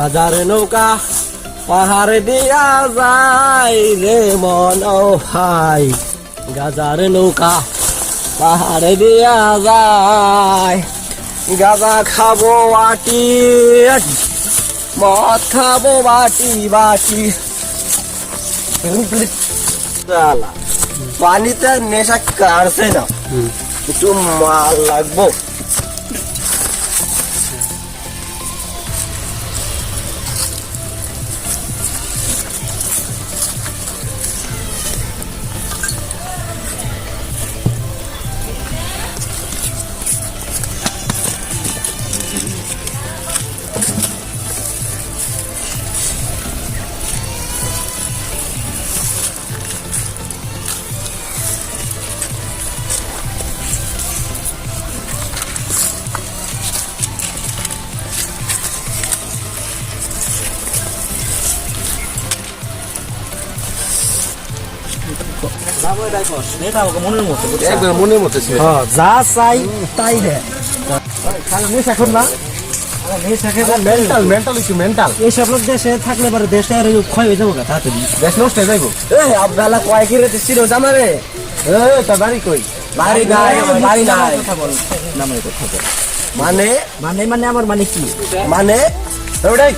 গাজার নৌকা পাহাড়ে দিয়া যায় রে মন ভাই। গাজার নৌকা পাহাড়ে দিয়া যায়। গাজা খাব বাটি মদ খাব বাটি বাটি। পানিতে নেশা কাটছে না। একটু মাল লাগবো। মনের মতো একবার মনের মতো ছিল। হ্যাঁ, যা চাই তাই দে। নেশা কর না? মেন্টাল মেন্টাল ইস্যু মেন্টাল এইসব লোক দেশে থাকলে পারে দেশে আর ক্ষয় হয়ে যাব গা দেশ নষ্ট হয়ে যাইব? এই আবদালা কয় এ বাড়ি কই? বাড়ি নাই বাড়ি নাই। কথা বল নামের কথা বল। মানে? মানে মানে আমার মানে কি? মানে? ওটাই।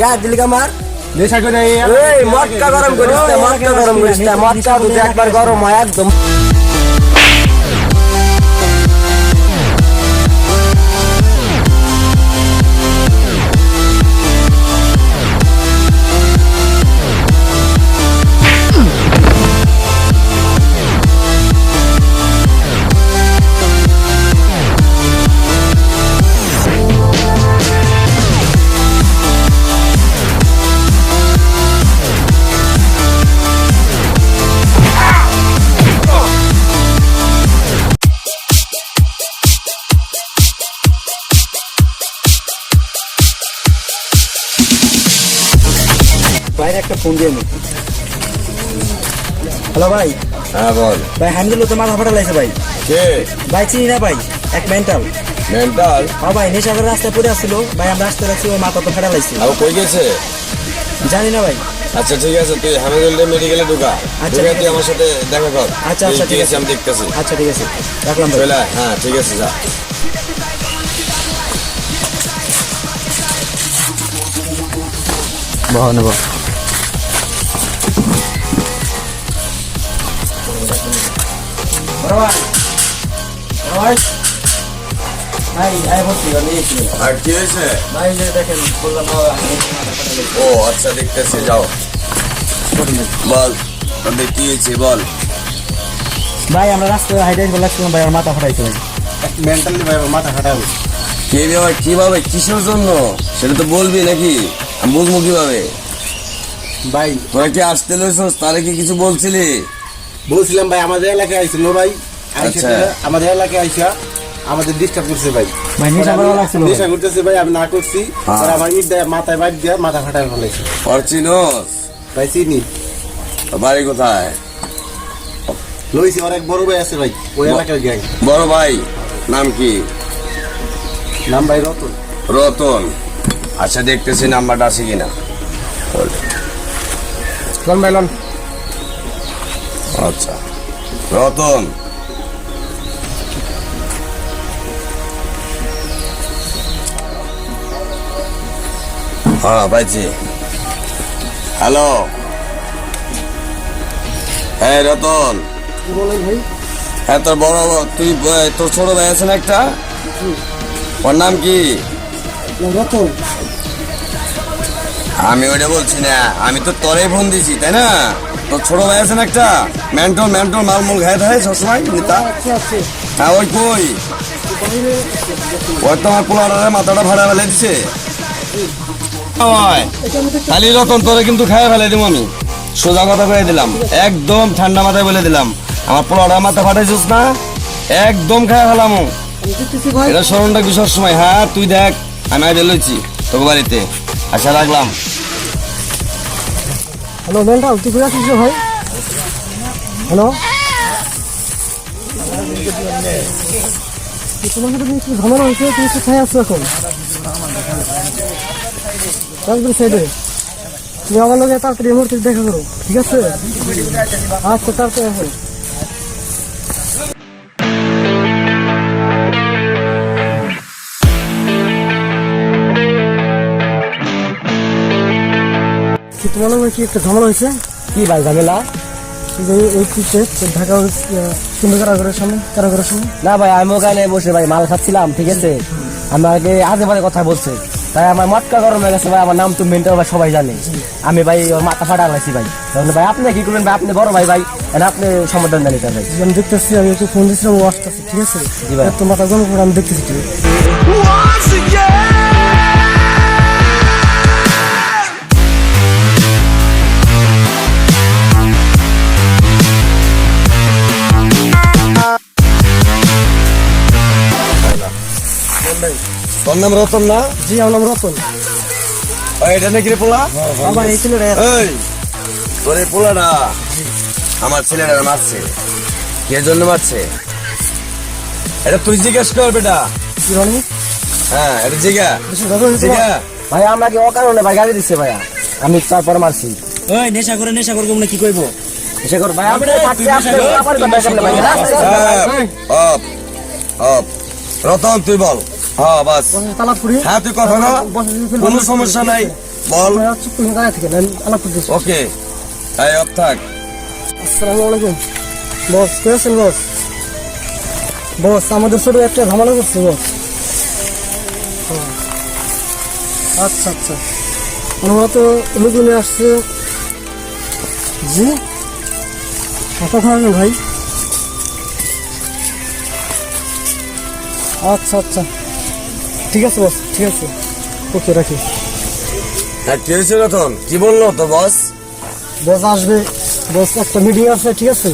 গা দিলি কামার নেশা করে এই মটকা গরম করিস মটকা গরম করিস মটকা একবার গরম হয় একদম। একটা ফোন দিয়ে হ্যালো ভাই? হ্যাঁ বল। ভাই হ্যান্ডেল তো মাথা ফাটা লাগছে ভাই। কে? ভাই চিনি না ভাই? এক মেন্টাল মেন্টাল হ্যাঁ ভাই নেশা করে রাস্তায় পড়ে আসছিল। ভাই আমরা আসতে লাগছি ওর মাথা তো ফাটা লাগছে। আর কই গেছে? জানি না ভাই। আচ্ছা ঠিক আছে তুই হামিদুল্লাহ মেডিকেলে ঢুকা। আচ্ছা, ঢুকে তুই আমার সাথে দেখা কর। আচ্ছা, আচ্ছা, ঠিক আছে আছে। আমি দেখতেছি। আচ্ছা ঠিক আছে। রাখলাম ভাই। হ্যাঁ ঠিক আছে যা। বহ নেব ভাই আয় বলছি নিয়েছি আর কি হয়েছে ভাই যে দেখেন বললাম ও আচ্ছা দেখতেছি যাও বল তোদের কি হয়েছে বল ভাই আমরা রাস্তায় হাইডাইট লাগছিলাম ভাই আমার মাথা ফাটাইছে ভাই মেন্টালি ভাই আমার মাথা খাটাও কীভাবে কীভাবে কিসের জন্য সেটা তো বলবি নাকি আমি বুঝব কীভাবে ভাই তোরা কি আসতে লইছস তারে কি কিছু বলছিলি বলছিলাম ভাই আমাদের এলাকায় আইছিল ভাই। আচ্ছা। তারা আমাদের এলাকায় আইসা আমাদের ডিস্টার্ব করছে ভাই। ভাই নেশা করতেছে ভাই আমি না করছি। হ্যাঁ। আর আমার ইট দেয় মাথায় বাইট দিয়ে মাথা ফাটায় ফেলাইছে অর্চিনস ভাই চিনি। বাড়ি কোথায়? লইছি এক বড় ভাই আছে ভাই ওই এলাকার গ্যাং বড় ভাই নাম কি? নাম ভাই রতন। রতন। আচ্ছা দেখতেছি নাম্বারটা আছে কিনা। লন ভাই আচ্ছা। রতন। হ্যাঁ পাইছি। হ্যালো। হ্যাঁ রতন। হ্যাঁ তোর বড় তুই তোর ছোট ভাই আছে না একটা? ওর নাম কি? রতন? আমি ওইটা বলছি না। আমি তো তোরে ফোন দিছি তাই না? তোর ছোট ভাই আছে না একটা। মেন্টল মেন্টল, মালমূল খাই থাকে সবসময়, নেতা। হ্যাঁ ওই কই? ওই তো আমার পোলারে মাথাটা ভাড়া ফেলে দিছে। খালি রতন তোরে কিন্তু খাই ফেলে দিব আমি। সোজা কথা কয়ে দিলাম। একদম ঠান্ডা মাথায় বলে দিলাম। আমার পোলাটা মাথা ফাটাইছিস না? একদম খাই ফেলাম এটা স্মরণ রাখবি সবসময়। হ্যাঁ তুই দেখ, আমি আইডিয়া লইছি তোকে বাড়িতে। আচ্ছা রাখলাম। হ্যালো মেন্টাল তুই কোথায় আছিস ভাই? হ্যালো? তোমার সাথে তুমি ঝামেলা হয়েছে, তুমি কোথায় আছো এখন। রাজবাড়ি সাইডে তুমি আমার লগে তাড়াতাড়ি মুহূর্তে দেখা করো, ঠিক আছে? আচ্ছা তাড়াতাড়ি কি তোমার লগে কি একটা ঝামেলা হয়েছে? কি ভাই ঝামেলা? এই পিসে ঢাকা সুন্দর কারাগারের সামনে কারাগারের সামনে? না ভাই আমি ওখানে বসে ভাই মাল খাচ্ছিলাম ঠিক আছে? আমাকে আজে বাজে কথা বলছে। তাই আমার মটকা গরম হয়ে গেছে ভাই আমার নাম তো মেন্টাল ভাই সবাই জানে। আমি ভাই ওর মাথা ফাটা লাগছি ভাই। তখন ভাই আপনি কি করবেন ভাই? আপনি বড় ভাই ভাই। আপনি সমাধান জানি তার ভাই। আমি দেখতেছি আমি একটু ফোন দিচ্ছিলাম ও আসতেছে ঠিক আছে? জি ভাই। তো মাথা গরম করে আমি দেখতেছি ঠিক আছে? তোর নাম রতন না জি আমার নাম রতন এটা নাকি রে পোলা আমার এই ছেলেটা এই তোর এই পোলাটা আমার ছেলেটা মারছে কে জন্য মারছে এটা তুই জিজ্ঞেস কর বেটা হ্যাঁ এটা জিজ্ঞা জিজ্ঞা ভাই আমাকে অকারণে ভাই গাড়ি দিচ্ছে ভাইয়া আমি তারপরে মারছি ওই নেশা করে নেশা করব না কি কইবো সে কর ভাই আপনি আমার কথা ভাই অপ অপ রতন তুই বল হ্যাঁ বাস। হ্যাঁ তুই কথা না কোনো সমস্যা নাই। বল। চুপ করে দাঁড়িয়ে থেকে আমি ওকে। এই অপ থাক। আসসালামু আলাইকুম। বস কে আছেন বস? বস আমাদের ছোট একটা ঝামেলা করছে বস। আচ্ছা আচ্ছা। আমরা তো লুকুনে আসছে। জি? খাওয়াবেন ভাই। আচ্ছা আচ্ছা। ঠিক আছে বস ঠিক আছে। ওকে রাখি। হ্যাঁ কি হয়েছে রতন? কি বলল তো বস বস আসবে বস একটা মিটিং আছে ঠিক আছে?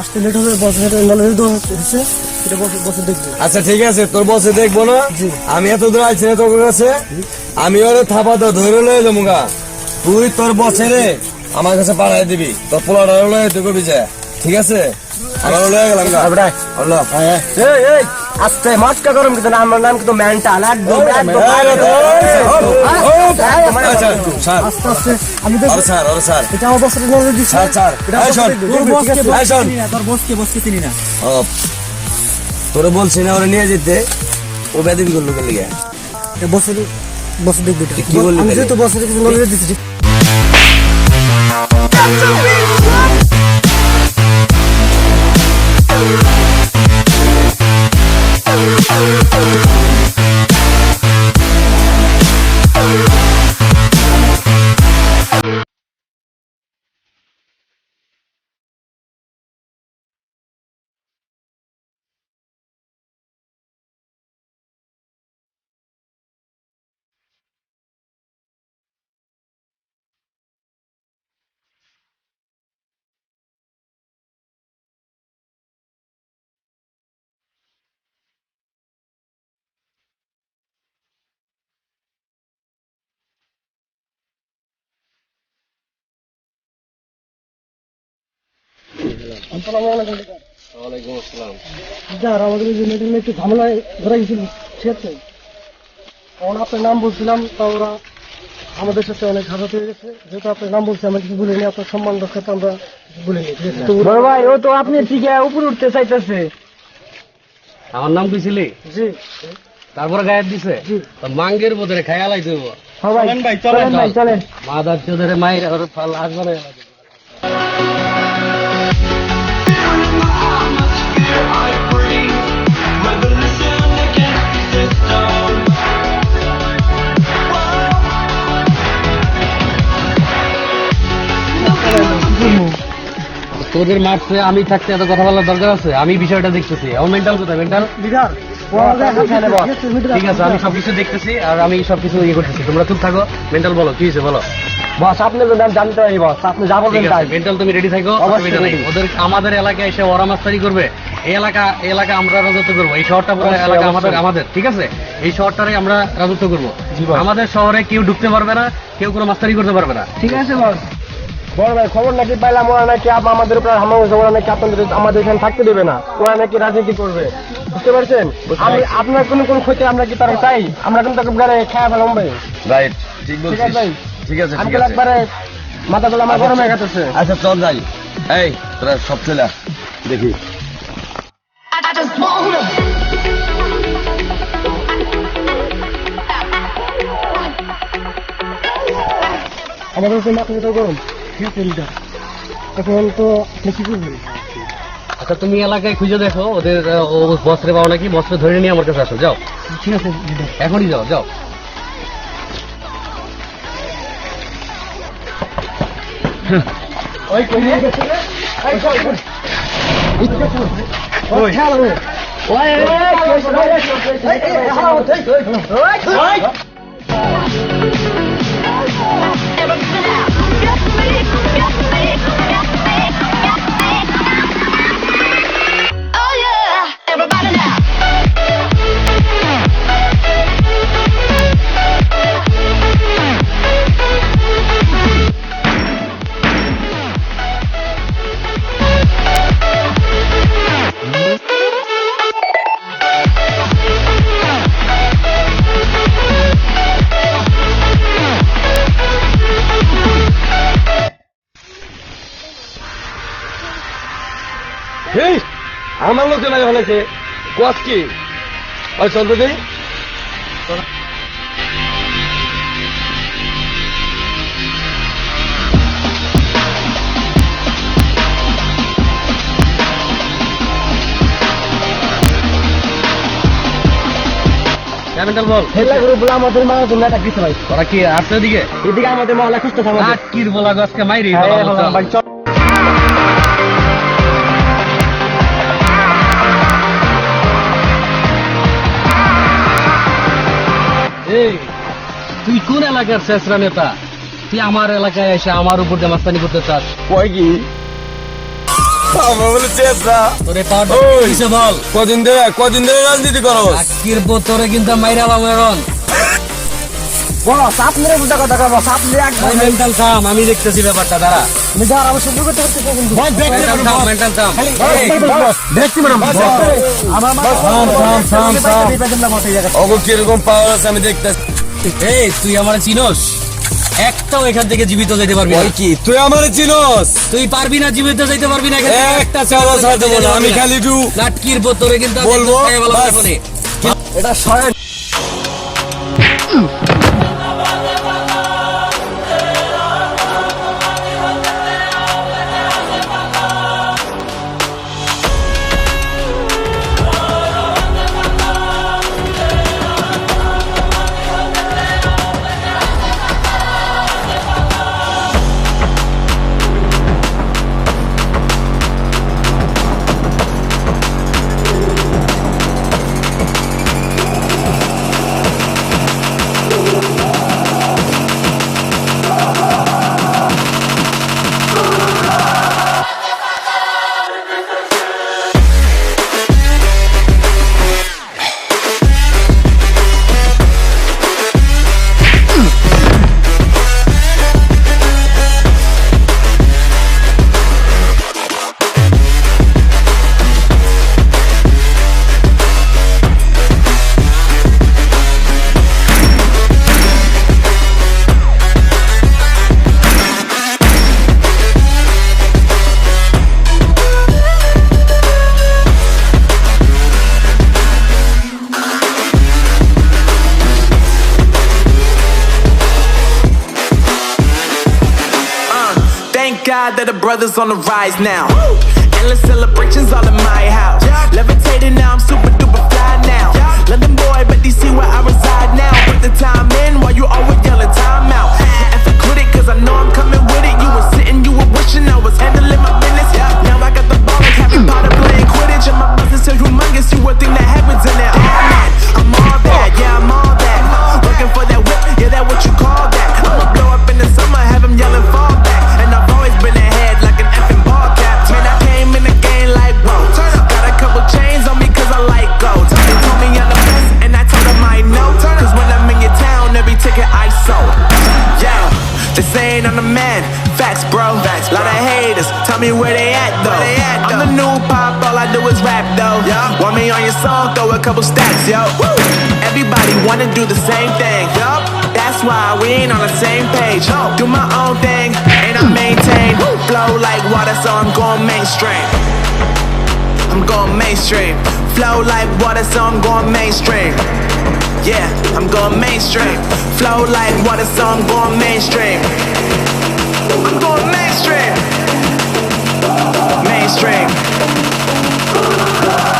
আসতে লেট হবে বস হচ্ছে এটা বস বসে দেখবে। আচ্ছা ঠিক আছে তোর বসে দেখব না। আমি এত দূর আইছি না তোর কাছে। আমি ওরে থাপা তো ধরে লয়ে যাব গা। তুই তোর বসে রে আমার কাছে পাঠাই দিবি। তোর পোলাটা লয়ে তুই কবি যা ঠিক আছে? আমার লয়ে গেলাম গা। বেটা আল্লাহ এই এই! আস্তে মটকা গরম কিন্তু আমার নাম কিন্তু মেন্টাল একদম তো, আচ্ছা, স্যার ওরে স্যার এটা স্যার স্যার তোর বসকে বসকে চিনি না তোরে বলছি না ওরে নিয়ে যেতে ও বেদিবি করল গেলে গিয়া বসে বসে দেখবে। কি বললি আমি? যেহেতু বসের কিছু নলেজ দিচ্ছি যার আমাদের যে মিটিং একটু ঝামেলায় ধরে গেছিল ঠিক আছে তখন আপনার নাম বলছিলাম তা ওরা আমাদের সাথে অনেক ঘাত হয়ে গেছে। যেহেতু আপনার নাম বলছি আমরা কিছু বলিনি আপনার সম্মান রক্ষাতে আমরা বলিনি ঠিক আছে? বড় ভাই ও তো আপনি ঠিক উপরে উঠতে চাইতেছে। আমার নাম কইছিলি জি। তারপরে গায়েব দিছে? মাঙ্গের বোধরে ও। হ্যাঁ ভাই চলেন। ভাই চলেন। মাদার চোদরে মাইর ফাল আসবে তোদের মারছে আমি থাকতে এত কথা বলার দরকার আছে? আমি বিষয়টা দেখতেছি। আমার মেন্টাল কোথায়? মেন্টাল। ঠিক আছে আমি সবকিছু দেখতেছি আর আমি সবকিছু ইয়ে করতেছি। তোমরা চুপ থাকো। মেন্টাল বলো কি হয়েছে বলো? বস আপনি তো জানতে পারি বস। আপনি যা বলবেন তাই। মেন্টাল তুমি রেডি থাকো অসুবিধা নেই। ওদের আমাদের এলাকায় এসে ওরা মাস্তারি করবে। এই এলাকা এই এলাকা আমরা রাজত্ব করব। এই শহরটা পুরো এলাকা আমাদের আমাদের ঠিক আছে? এই শহরটারে আমরা রাজত্ব করব। আমাদের শহরে কেউ ঢুকতে পারবে না কেউ কোনো মাস্তারি করতে পারবে না। ঠিক আছে বস। বড় ভাই খবর নাকি পাইলাম? ওরা নাকি আমাদের উপর হামলা হয়েছে ওরা নাকি আপনাদের আমাদের এখানে থাকতে দেবে না। ওরা নাকি রাজনীতি করবে? বুঝতে পারছেন? আমি আপনার কোনো কোনো ক্ষতি আমরা কি তারা চাই? আমরা কিন্তু তাকে গাড়ি খেয়ে ফেলাম ভাই। রাইট ঠিক ঠিক আছে বলছিস। ভাই? ঠিক আছে ঠিক আছে। একবারে মাথা তোলা আমার গরম হয়ে গেছে। আচ্ছা চল যাই। এই তোরা সব চলে। দেখি। আমাদের তো মাথা গরম। ঠিক এখন তো আপনি কি করবেন আচ্ছা তুমি এলাকায় খুঁজে দেখো ওদের বস্ত্রে পাও নাকি বস্ত্র ধরে নিয়ে আমার কাছে আসো যাও ঠিক আছে এখনই যাও যাও ওই ফেলেছে কোয়াস কি? ওই বল। বলে আমাদের মা তুমি একটা দিতে ভাই ওরা কি আসছে এদিকে এদিকে এই তুই কোন এলাকার শেষরা নেতা? তুই আমার এলাকায় এসে আমার উপর জামাস্তানি করতে চাস? কয় কি? কদিন ধরে কদিন ধরে রাজনীতি করো আটকির বোতরে কিন্তু মাইরা বাবু এখন বস আপনার উল্টা কথা বস আপনি একদম মেন্টাল থাম আমি দেখতেছি ব্যাপারটা দাঁড়া। নিজের আমার সহ্য করতে করতে কিন্তু মেন্টাল থাম মেন্টাল থাম। দেখছি ম্যাডাম আমার মা থাম থাম থাম থাম। অগো কীরকম পাওয়ার আছে আমি এই তুই আমার চিনোস? একটাও এখান থেকে জীবিত যেতে পারবি না। কি? তুই আমার চিনস? তুই পারবি না জীবিত যেতে পারবি না। একটা চাওয়া ছাড়তে বলো আমি খালি একটু লাটকির বোতরে কিন্তু আমি বলব এটা শয়ন God that the brothers on the rise now. Endless celebrations all in my house. Levitating now, I'm super duper fly now. London boy, but DC where I reside now. Put the time in while you always yelling time out. And for quit it, cause I know I'm coming with it. You were sitting, you were wishing I was handling my business. Now I got the ball like Harry Potter playing Quidditch. And my business so humongous, you would think that On your song, throw a couple stacks, yo. Everybody wanna do the same thing. Yup, that's why we ain't on the same page. Do my own thing, and I maintain. Flow like water, so I'm going mainstream. I'm going mainstream. Flow like water, so I'm going mainstream. Yeah, I'm going mainstream. Flow like water, so I'm going mainstream. I'm going mainstream. Mainstream.